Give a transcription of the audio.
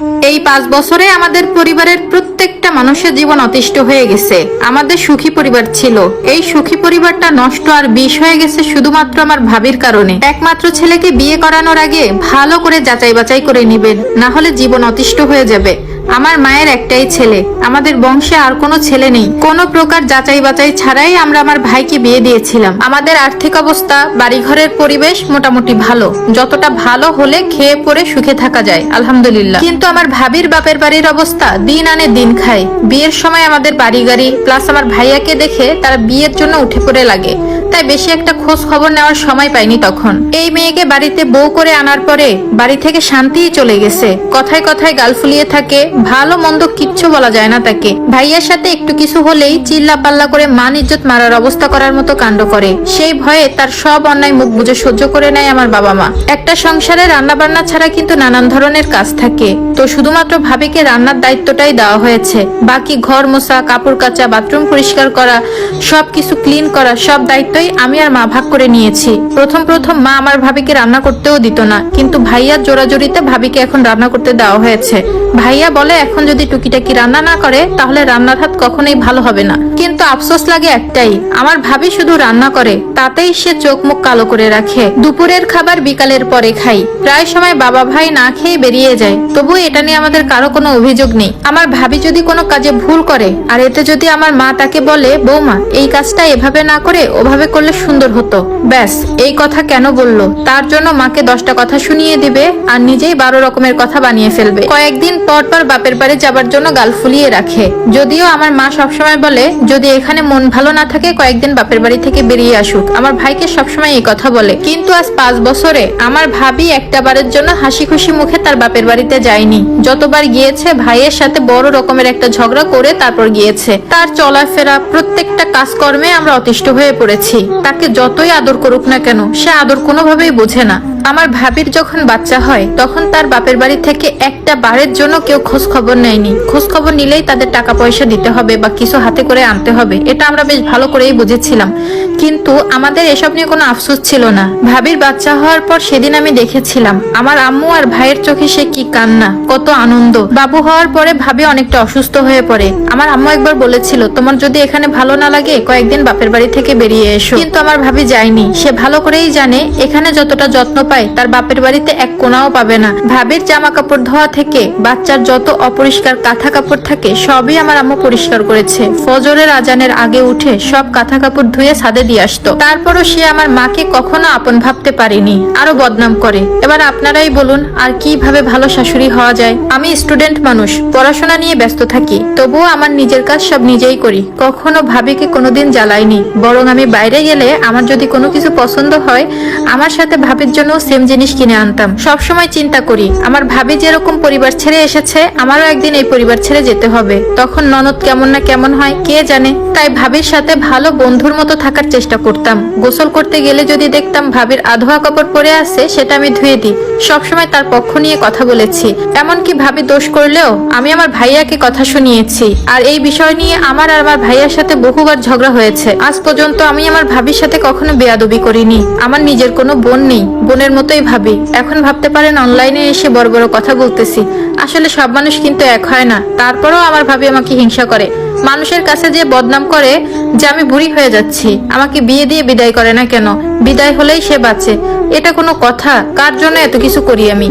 এই পাঁচ বছরে আমাদের পরিবারের প্রত্যেকটা মানুষের জীবন অতিষ্ঠ হয়ে গেছে। আমাদের সুখী পরিবার ছিল। এই সুখী পরিবারটা নষ্ট আর বিষ হয়ে গেছে শুধুমাত্র আমার ভাবির কারণে। একমাত্র ছেলেকে বিয়ে করানোর আগে ভালো করে যাচাই বাছাই করে নিবেন, না হলে জীবন অতিষ্ঠ হয়ে যাবে। আমার মায়ের একটাই ছেলে। আমাদের বংশে আর কোনো ছেলে নেই। কোনো প্রকার যাচাই বাছাই ছাড়াই আমরা আমার ভাইকে বিয়ে দিয়েছিলাম। আমাদের আর্থিক অবস্থা, বাড়িঘরের পরিবেশ মোটামুটি ভালো। যতটা ভালো হলে খেয়ে পরে সুখে থাকা যায়, আলহামদুলিল্লাহ। কিন্তু আমার ভাবির বাপের বাড়ির অবস্থা দিন আনে দিন খায়। বিয়ের সময় আমাদের বাড়ি গাড়ি প্লাস আমার ভাইয়াকে দেখে তারা বিয়ের জন্য উঠে পড়ে লাগে। তাই বেশি একটা খোঁজ খবর নেওয়ার সময় পাইনি তখন। এই মেয়েকে বাড়িতে বউ করে আনার পরে বাড়ি থেকে শান্তিই চলে গেছে। কথায় কথায় গাল ফুলিয়ে থাকে ভালো মন্দ কিচ্ছু বলা যায় না তাকে। ভাইয়ার সাথে একটু কিছু হলেই চিল্লা পাল্লা করে মান ইজ্জত মারার অবস্থা করার মতো কাণ্ড করে। সেই ভয়ে তার সব অন্যায় মুখ বুঝে সহ্য করে নেয় আমার বাবা মা। একটা সংসারে রান্না বান্না ছাড়া কিন্তু নানান ধরনের কাজ থাকে। তো শুধুমাত্র ভাবিকে রান্নার দায়িত্বটাই দেওয়া হয়েছে। বাকি ঘর মোছা, কাপড় কাচা, বাথরুম পরিষ্কার করা, সবকিছু ক্লিন করা, সব দায়িত্বই আমি আর মা ভাগ করে নিয়েছি। প্রথম প্রথম মা আমার ভাবিকে রান্না করতেও দিত না। কিন্তু ভাইয়ার জোরাজোরিতে ভাবিকে এখন রান্না করতে দেওয়া হয়েছে। ভাইয়া বলে এখন যদি টুকিটাকি রান্না না করে, তাহলে রান্নার হাত কখনোই ভালো হবে না। কিন্তু আফসোস লাগে একটাই, আমার ভাবি শুধু রান্না করে, তাতেই সে চোখ মুখ কালো করে রাখে। দুপুরের খাবার বিকালের পরে খাই। প্রায় সময় বাবা ভাই না খেয়ে বেরিয়ে যায়। তবু এটা নিয়ে আমাদের কারও কোনো অভিযোগ নেই। আমার ভাবি যদি কোনো কাজে ভুল করে, আর এতে যদি আমার মা তাকে বলে, বৌমা, এই কাজটা এভাবে না করে, ওভাবে করলে সুন্দর হতো। ব্যাস, এই কথা কেন বলল? তার জন্য মাকে দশটা কথা শুনিয়ে দিবে আর নিজেই বারো রকমের কথা বানিয়ে ফেলবে। কয়েকদিন পর পর বাপের বাড়ি যাবার জন্য গাল ফুলিয়ে রাখে। যদিও আমার মা সবসময় বলে, যদি এখানে মন ভালো না থাকে, কয়েকদিন বাপের বাড়ি থেকে বেরিয়ে আসুক। আমার ভাইকে সবসময় এই কথা বলে। কিন্তু আজ পাঁচ বছরে আমার ভাবি একটা বারের জন্য হাসি খুশি মুখে তার বাপের বাড়িতে যায়নি। যতবার গিয়েছে, ভাইয়ের সাথে বড় রকমের একটা ঝগড়া করে তারপর গিয়েছে। তার চলাফেরা, প্রত্যেকটা কাজকর্মে আমরা অতিষ্ঠ হয়ে পড়েছি। তাকে যতই আদর করুক না কেন, সে আদর কোনোভাবেই বোঝে না। আমার ভাবির যখন বাচ্চা হয়, তখন তার বাপের বাড়ি থেকে একটা বারের জন্য কেউ খোঁজ খবর নেয়নি। খোঁজ খবর নিলেই তাদের টাকা পয়সা দিতে হবে বা কিছু হাতে করে আনতে হবে, এটা আমরা বেশ ভালো করেই বুঝেছিলাম। কিন্তু আমাদের এসব নিয়ে কোনো আফসোস ছিল না। ভাবির বাচ্চা হওয়ার পর সেদিন আমি দেখেছিলাম, আমার আম্মু আর ভাইয়ের চোখে সে কি কান্না, কত আনন্দ। বাবু হওয়ার পরে ভাবি অনেকটা অসুস্থ হয়ে পড়ে। আমার আম্মু একবার বলেছিল, তোমার যদি এখানে ভালো না লাগে, কয়েকদিন বাপের বাড়ি থেকে বেরিয়ে এসো। কিন্তু আমার ভাবি যায়নি। সে ভালো করেই জানে, এখানে যতটা যত্ন পায় তার বাপের বাড়িতে এক কোনাও পাবে না। ভাবির জামা কাপড় ধোয়া থেকে বাচ্চার যত অপরিষ্কার কাঁথা কাপড় থাকে, সবই আমার আম্মু পরিষ্কার করেছে। ফজরের আজানের আগে উঠে সব কাঁথা কাপড় ধুয়ে ছাদে দিয়ে আসতো। তারপরও সে আমার মাকে কখনো আপন ভাবতে পারেনি। আরও বদনাম করে। এবার আপনারাই বলুন, আর কীভাবে ভালো শাশুড়ি হওয়া যায়? আমি স্টুডেন্ট মানুষ, পড়াশোনা নিয়ে ব্যস্ত থাকি। তবুও আমার নিজের কাজ সব নিজেই করি। কখনো ভাবিকে কোনোদিন জ্বালাইনি। বরং আমি বাইরে গেলে আমার যদি কোনো কিছু পছন্দ হয়, আমার সাথে ভাবির জন্য সেম জিনিস কিনে আনতাম। সব সময় চিন্তা করি, আমার ভাবি যেরকম পরিবার ছেড়ে এসেছে, আমারও একদিন এই পরিবার ছেড়ে যেতে হবে। তখন ননদ কেমন না কেমন হয়, কে জানে? তাই ভাবির সাথে ভালো বন্ধুর মতো থাকার চেষ্টা করতাম। গোসল করতে গেলে যদি দেখতাম ভাবির আধোয়া কাপড় পরে আছে, সেটা আমি ধুয়ে দিই। সবসময় তার পক্ষ নিয়ে কথা বলেছি। এমনকি ভাবি দোষ করলেও আমি আমার ভাইয়াকে কথা শুনিয়েছি। আর এই বিষয় নিয়ে আমার আর আমার ভাইয়ার সাথে বহুবার ঝগড়া হয়েছে। আজ পর্যন্ত আমি আমার ভাবির সাথে কখনো বেয়াদবি করিনি। আমার নিজের কোনো বোন নেই। বোনের মতোই ভাবি। এখন ভাবতে পারেন অনলাইনে এসে বড় বড় কথা বলতেছি। আসলে সব মানুষ কিন্তু এক হয় না। তারপরেও আমার ভাবি আমাকে হিংসা করে। মানুষের কাছে যে বদনাম করে যে আমি বুড়ি হয়ে যাচ্ছি। আমাকে বিয়ে দিয়ে বিদায় করে না কেন? বিদায় হলেই সে বাঁচে। এটা কোনো কথা? কার জন্য এত কিছু করি আমি?